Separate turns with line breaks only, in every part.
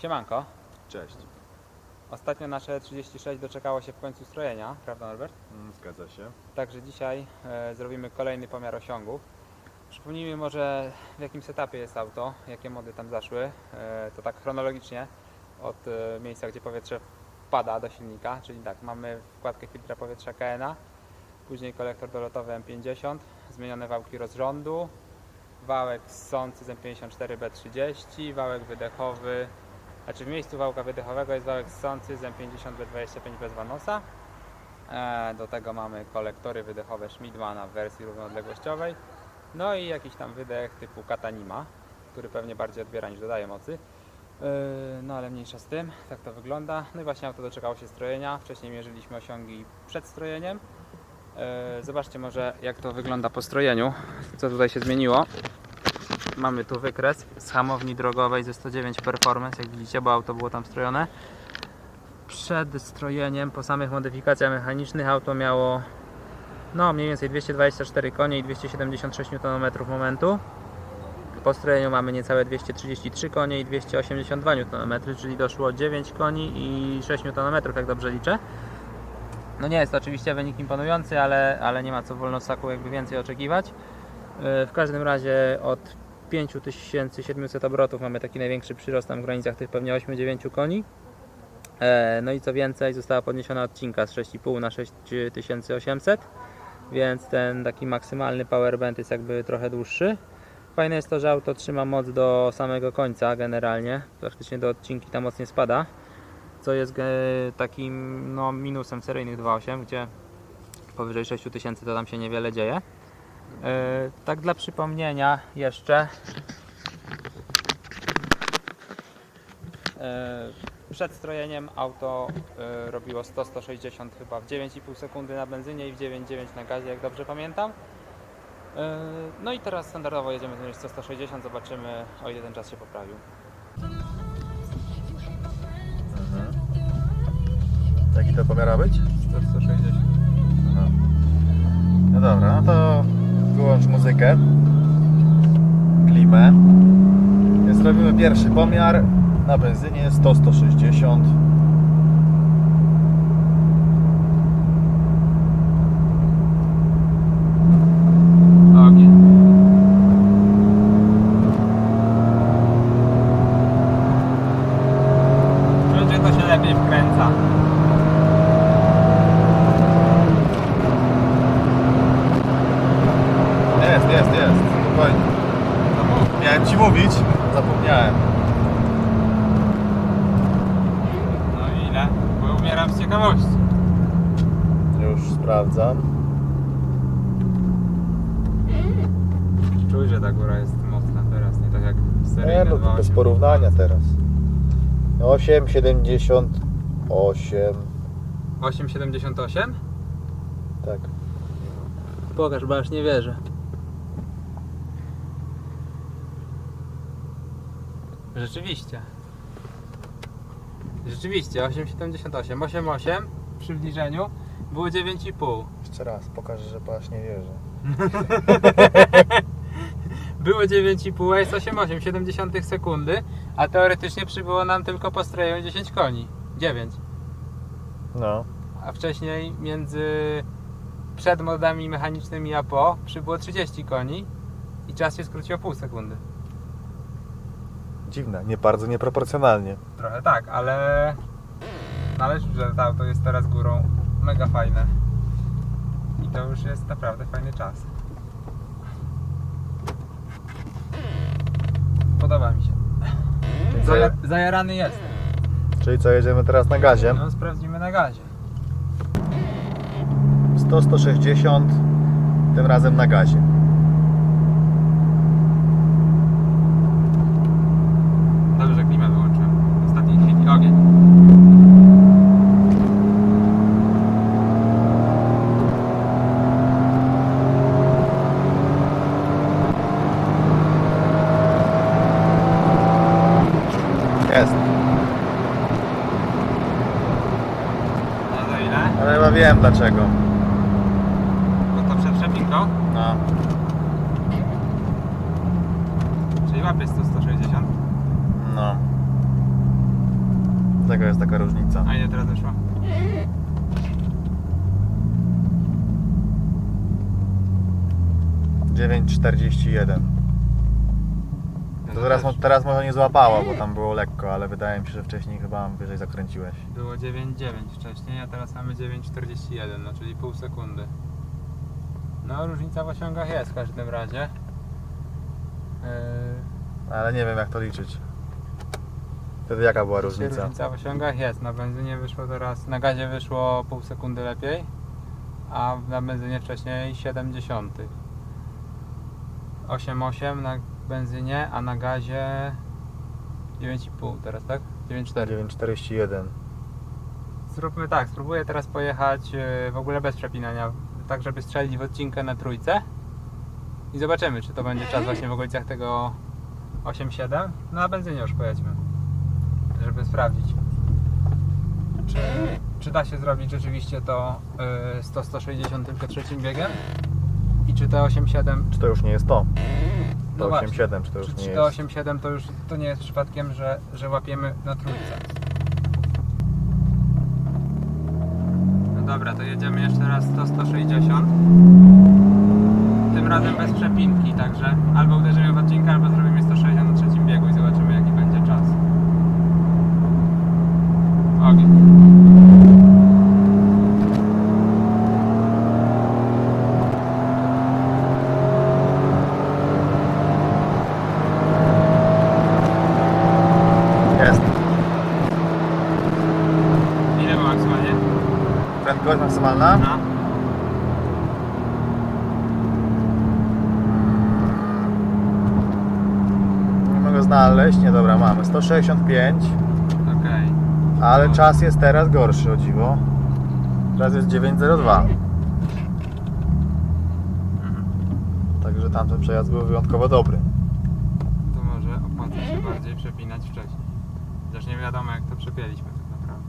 Siemanko.
Cześć.
Ostatnio nasze 36 doczekało się w końcu strojenia, prawda Norbert?
Mm, Zgadza się.
Także dzisiaj e, zrobimy kolejny pomiar osiągów. Przypomnijmy może w jakim setupie jest auto, jakie mody tam zaszły. E, to tak chronologicznie od e, miejsca, gdzie powietrze wpada do silnika, czyli tak, mamy wkładkę filtra powietrza KNA, później kolektor dolotowy M50, zmienione wałki rozrządu, wałek ssący z M54B30, wałek wydechowy, znaczy w miejscu wałka wydechowego jest wałek ssący z M50B25 bez vanosa. E, Do tego mamy kolektory wydechowe Schmidmana w wersji równoodległościowej. No i jakiś tam wydech typu Katanima, który pewnie bardziej odbiera niż dodaje mocy. E, No ale mniejsza z tym, tak to wygląda. No i właśnie auto doczekało się strojenia. Wcześniej mierzyliśmy osiągi przed strojeniem. E, Zobaczcie może jak to wygląda po strojeniu, co tutaj się zmieniło. Mamy tu wykres z hamowni drogowej ze 109 Performance, jak widzicie, bo auto było tam strojone przed strojeniem, po samych modyfikacjach mechanicznych auto miało no mniej więcej 224 konie i 276 Nm momentu. Po strojeniu mamy niecałe 233 konie i 282 Nm, czyli doszło 9 koni i 6 Nm, jak dobrze liczę. No nie jest to oczywiście wynik imponujący, ale, ale nie ma co w wolnosaku jakby więcej oczekiwać. Yy, W każdym razie od 5700 obrotów mamy taki największy przyrost tam w granicach tych pewnie 8-9 koni. E, No i co więcej, została podniesiona odcinka z 6,5 na 6800, więc ten taki maksymalny power band jest jakby trochę dłuższy. Fajne jest to, że auto trzyma moc do samego końca generalnie, praktycznie do odcinki ta moc nie spada, co jest takim no, minusem seryjnych 2.8, gdzie powyżej 6000 to tam się niewiele dzieje. E, Tak dla przypomnienia jeszcze e, przed strojeniem auto y, robiło 100-160 chyba w 9,5 sekundy na benzynie i w 9,9 na gazie, jak dobrze pamiętam. No i teraz standardowo jedziemy zmierzyć 100-160, zobaczymy o ile ten czas się poprawił.
Jaki to pomiar ma być?
100-160.
Aha. No dobra, no to wyłącz muzykę. Klimę. Więc robimy pierwszy pomiar na benzynie 100-160. 4,2
no,
no, bez porównania teraz. 8,78.
8,78?
Tak.
Pokaż, bo aż nie wierzę. Rzeczywiście. Rzeczywiście, 8,78. 8,8 w przybliżeniu było 9,5.
Jeszcze raz, pokaż, że aż nie wierzę.
Było 9,5, a jest 8,8, 70 sekundy, a teoretycznie przybyło nam tylko po strojeniu 10 koni. 9.
No.
A wcześniej między przed modami mechanicznymi a po przybyło 30 koni i czas się skrócił o pół sekundy.
Dziwne, nie bardzo nieproporcjonalnie.
Trochę tak, ale należy, że to auto jest teraz górą mega fajne. I to już jest naprawdę fajny czas. Podoba mi się. Zaja- zajarany jest.
czyli co, jedziemy teraz na gazie?
No sprawdzimy na gazie.
100-160, tym razem na gazie.
Dobrze, że klimę wyłączyłem. W ostatniej chwili ogień.
Jest.
No za ile?
Ale chyba wiem dlaczego.
Bo to przed przepinką?
No.
Czyli łapie 100-160.
No. Dlatego jest taka różnica.
A ile teraz wyszło?
Dziewięć czterdzieści jeden. To teraz, mo- teraz może nie złapało, bo tam było lekko, ale wydaje mi się, że wcześniej chyba wyżej zakręciłeś.
Było 9,9 wcześniej, a teraz mamy 9,41, no czyli pół sekundy. No różnica w osiągach jest w każdym razie. Yy,
Ale nie wiem jak to liczyć. Wtedy jaka była
Różnica.
różnica?
różnica w osiągach jest. Na benzynie wyszło teraz, na gazie wyszło pół sekundy lepiej, a na benzynie wcześniej 70. 8,8 na benzynie, a na gazie 9,5 teraz, tak? 9,4.
941.
Zróbmy tak, spróbuję teraz pojechać e, w ogóle bez przepinania, tak żeby strzelić w odcinkę na trójce i zobaczymy, czy to będzie czas właśnie w okolicach tego 8,7. No na benzynie już pojedźmy, żeby sprawdzić, czy, czy da się zrobić rzeczywiście to 100-160 tylko trzecim biegiem i czy te 8,7
Czy to już nie jest to?
No
To
właśnie.
87, czy to już
czy,
nie jest?
to 8,7 to już to nie jest przypadkiem, że, że łapiemy na trójce. No dobra, to jedziemy jeszcze raz 100-160. Tym razem bez przepinki, także albo uderzymy w odcinkę, albo zrobimy 160 na trzecim biegu i zobaczymy jaki będzie czas. Ogień.
Jest.
Ile ma maksymalnie?
Prędkość maksymalna?
No.
Nie mogę znaleźć. Nie, dobra, mamy 165,
Okej.
ale
No.
czas jest teraz gorszy, o dziwo. Teraz jest 902.
Mhm.
Także tamten przejazd był wyjątkowo dobry.
To może opłaca się bardziej przepinać wcześniej. Chociaż nie wiadomo jak to przepięliśmy tak naprawdę.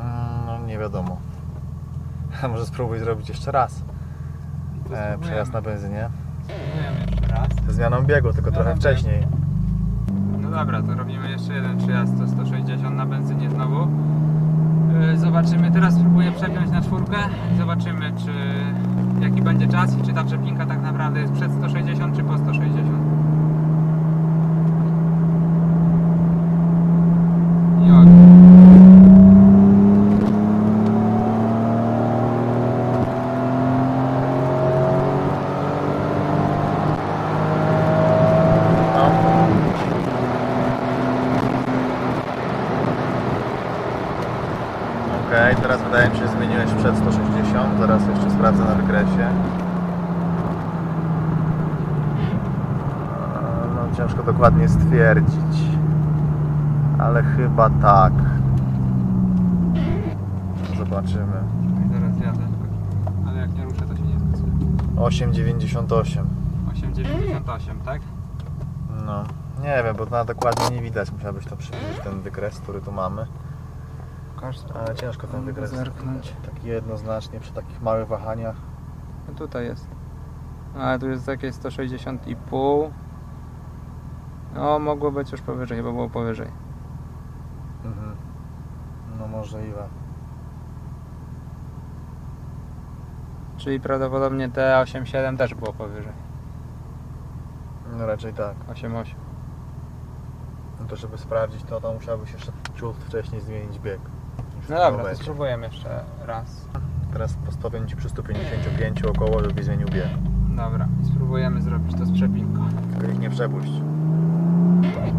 Mm, No nie wiadomo. A może spróbuj zrobić jeszcze raz e, przejazd na benzynie.
Spróbujemy jeszcze raz.
Ze zmianą biegu, tylko trochę
Zmianą
wcześniej.
No dobra, to robimy jeszcze jeden przejazd to 160 na benzynie znowu. Yy, Zobaczymy, teraz spróbuję przepiąć na czwórkę i zobaczymy czy jaki będzie czas i czy ta przepinka tak naprawdę jest przed 160 czy po 160. I ogień.
No. Okej, teraz wydaje mi się, że zmieniłeś przed 160. Zaraz jeszcze sprawdzę na wykresie. E, No ciężko dokładnie stwierdzić. Ale chyba tak. Zobaczymy.
I zaraz jadę. Ale jak nie ruszę to się nie skasuje.
8,98.
8,98, tak?
No, nie wiem, bo na dokładnie nie widać. Musiałbyś to przybliżyć ten wykres, który tu mamy.
Pokaż
Ale ciężko ten
Mogę
wykres
zerknąć.
taki jednoznacznie przy takich małych wahaniach.
No tutaj jest. Ale tu jest jakieś 160,5. No, mogło być już powyżej, chyba było powyżej.
Mhm. No możliwe.
Czyli prawdopodobnie te 8,7 też było powyżej.
No raczej tak.
8,8.
No to żeby sprawdzić to, to musiałbyś jeszcze ciut wcześniej zmienić bieg. W
No
tym
dobra, to
momencie.
spróbujemy jeszcze raz.
Teraz postawię Ci przy 155 około, żeby zmienił bieg.
Dobra, i spróbujemy zrobić to z przepinką.
Tylko ich nie przepuść.
Okej.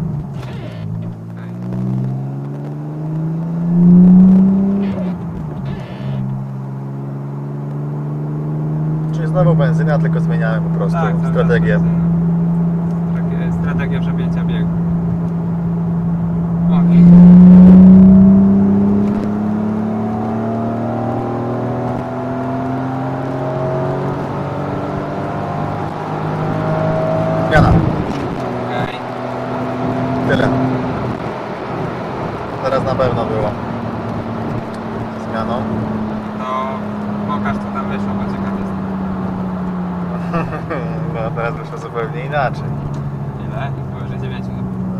Czyli znowu benzyna, tylko zmieniamy po prostu
Tak, cały
strategię.
benzyna. Takie strategia przepięcia biegu. Ogień.
Zmiana.
Okej.
Tyle. Teraz na pewno było. Zmianą.
To pokaż co tam wyszło, bo ciekaw jestem.
No teraz zupełnie inaczej.
Ile? Powyżej 9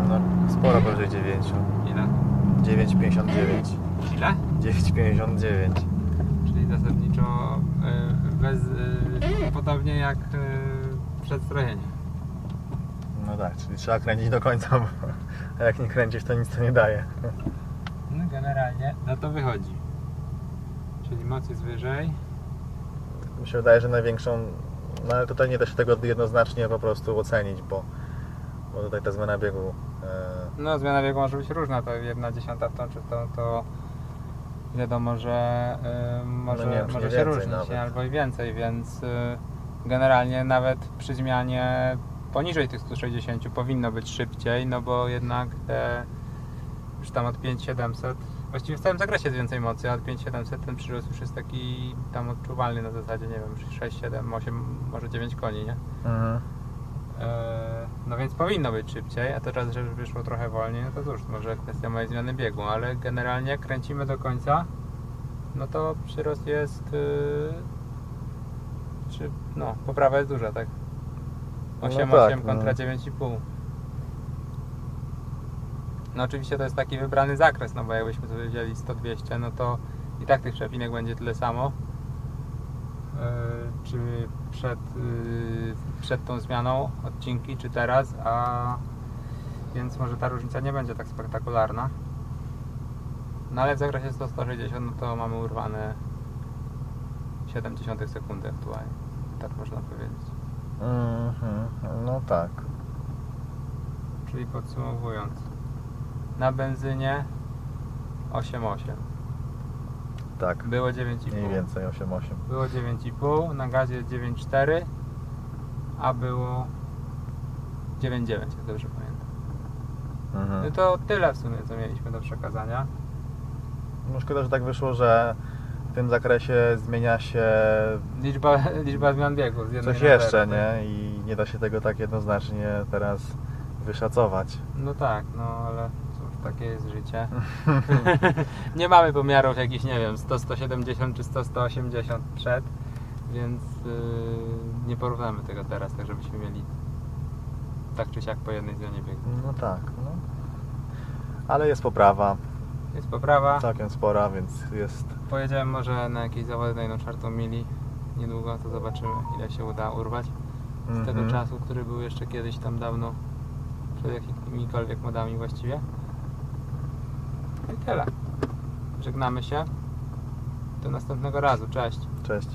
No, sporo powyżej 9.
Ile?
9,59.
Ile?
9,59.
Czyli zasadniczo y, bez, y, podobnie jak y, przed strojeniem.
No tak, czyli trzeba kręcić do końca, bo a jak nie kręcisz, to nic to nie daje.
No generalnie na to wychodzi. Czyli moc jest wyżej.
Mi się wydaje, że największą, no ale tutaj nie da się tego jednoznacznie po prostu ocenić, bo, bo tutaj ta zmiana biegu e,
No zmiana biegu może być różna, to jedna dziesiąta w tą czy tą, to wiadomo, że y, może,
No wiem,
może się różnić,
nawet.
albo i więcej, więc y, generalnie nawet przy zmianie poniżej tych 160 powinno być szybciej, no bo jednak te już tam od 5700, właściwie w całym zakresie jest więcej mocy, a od 5700 ten przyrost już jest taki tam odczuwalny na zasadzie, nie wiem, 6, 7, 8, może 9 koni, nie?
mhm.
E, No więc powinno być szybciej, a teraz, że wyszło trochę wolniej, no to cóż, może kwestia mojej zmiany biegu, ale generalnie jak kręcimy do końca, no to przyrost jest, yy, czy, no, poprawa jest duża, tak?
No
8,8
tak,
kontra
no.
9,5. No oczywiście to jest taki wybrany zakres, no bo jakbyśmy sobie wzięli 100-200, no to i tak tych przepinek będzie tyle samo. Yy, czy przed, yy, przed tą zmianą odcinki, czy teraz, a więc może ta różnica nie będzie tak spektakularna. No ale w zakresie 100-160 no to mamy urwane 0,7 sekundy aktualnie. Tak można powiedzieć.
Mhm. No tak.
Czyli podsumowując, na benzynie 8,8.
Tak.
Było 9,5.
Mniej więcej 8,8.
Było 9,5, na gazie 9,4, a było 9,9, jak dobrze pamiętam.
Mhm.
No to tyle w sumie, co mieliśmy do przekazania.
No szkoda, że tak wyszło, że w tym zakresie zmienia się
Liczba, liczba zmian biegów z
coś jeszcze,
zero, tak?
nie? I nie da się tego tak jednoznacznie teraz wyszacować.
No tak, no ale takie jest życie. nie mamy pomiarów jakichś, nie wiem, 100-170 czy 100-180 przed, więc yy, nie porównamy tego teraz, tak żebyśmy mieli tak czy siak po jednej zmianie biegu.
No tak, no. Ale jest poprawa,
Jest poprawa.
całkiem spora, więc jest
Pojedziemy może na jakieś zawody na jedną czwartą mili niedługo, to zobaczymy ile się uda urwać z tego
Mhm.
czasu, który był jeszcze kiedyś tam dawno przed jakimikolwiek modami właściwie. Tyle. Żegnamy się. Do następnego razu. Cześć.
Cześć.